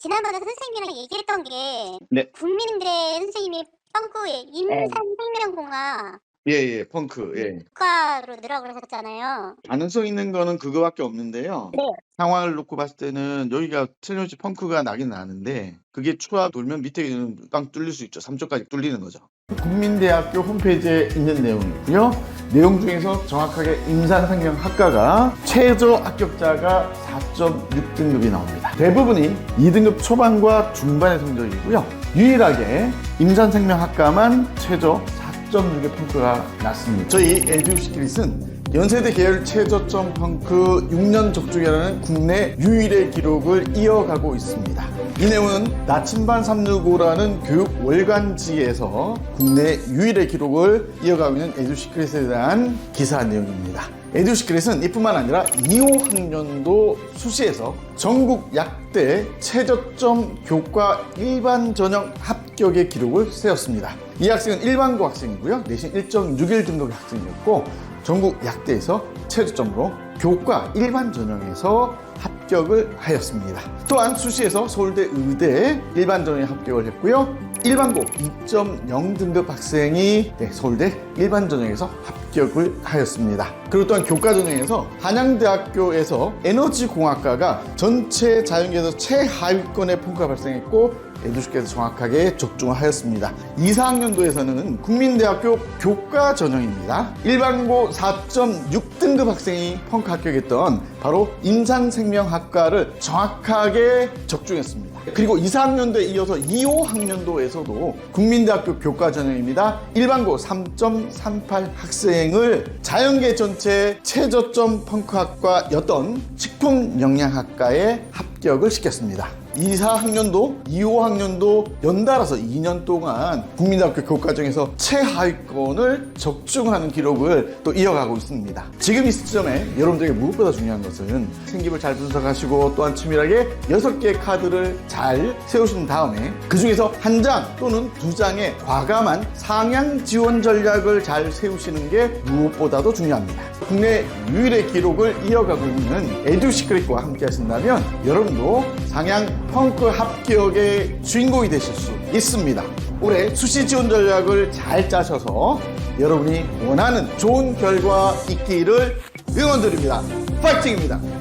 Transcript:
지난번에 선생님이랑 얘기했던 게 네. 국민대 선생님이 펑크의 임산생명공학 예, 예, 펑크, 예. 국가로 늘어고 그러셨잖아요. 가능성 있는 거는 그거밖에 없는데요. 네. 상황을 놓고 봤을 때는 여기가 틀림없이 펑크가 나긴 나는데 그게 추가 돌면 밑에는 빵 뚫릴 수 있죠. 3초까지 뚫리는 거죠. 국민대학교 홈페이지에 있는 내용이고요. 내용 중에서 정확하게 임산생명학과가 최저 합격자가 4.6등급이 나옵니다. 대부분이 2등급 초반과 중반의 성적이고요. 유일하게 임산생명학과만 최저 4.6의 펑크가 났습니다. 저희 에듀시크릿은 연세대 계열 최저점 펑크 6년 적중이라는 국내 유일의 기록을 이어가고 있습니다. 이 내용은 나침반 365라는 교육 월간지에서 국내 유일의 기록을 이어가고 있는 에듀시크릿에 대한 기사 내용입니다. 에듀시크릿은 이뿐만 아니라 2호 학년도 수시에서 전국 약대 최저점 교과 일반 전형 합격의 기록을 세웠습니다. 이 학생은 일반고 학생이고요. 내신 1.61 등급의 학생이었고 전국 약대에서 최저점으로 교과 일반 전형에서 합격 을 하였습니다. 또한 수시에서 서울대 의대 일반 전형에 합격을 했고요. 일반고 2.0 등급 학생이 네, 서울대 일반 전형에서 합격을 하였습니다. 그리고 또한 교과 전형에서 한양대학교에서 에너지공학과가 전체 자연계에서 최하위권의 펑크가 발생했고 에듀스께서 정확하게 적중을 하였습니다. 2, 4학년도에서는 국민대학교 교과 전형입니다. 일반고 4.6등급 학생이 펑크 합격했던 바로 임상생명학과를 정확하게 적중했습니다. 그리고 2, 4학년도에 이어서 2, 5학년도에서도 국민대학교 교과 전형입니다. 일반고 3.38 학생을 자연계 전체 최저점 펑크학과였던 식품영양학과에 합 격을 시켰습니다. 2, 4학년도, 2, 5학년도 연달아서 2년 동안 국민대학교 교과정에서 최하위권을 적중하는 기록을 또 이어가고 있습니다. 지금 이 시점에 여러분들에게 무엇보다 중요한 것은 생기부를 잘 분석하시고 또한 치밀하게 6개의 카드를 잘 세우신 다음에 그 중에서 한 장 또는 두 장의 과감한 상향 지원 전략을 잘 세우시는 게 무엇보다도 중요합니다. 국내 유일의 기록을 이어가고 있는 에듀시크릿과 함께 하신다면 여러분도 상향 펑크 합격의 주인공이 되실 수 있습니다. 올해 수시 지원 전략을 잘 짜셔서 여러분이 원하는 좋은 결과 있기를 응원드립니다. 파이팅입니다.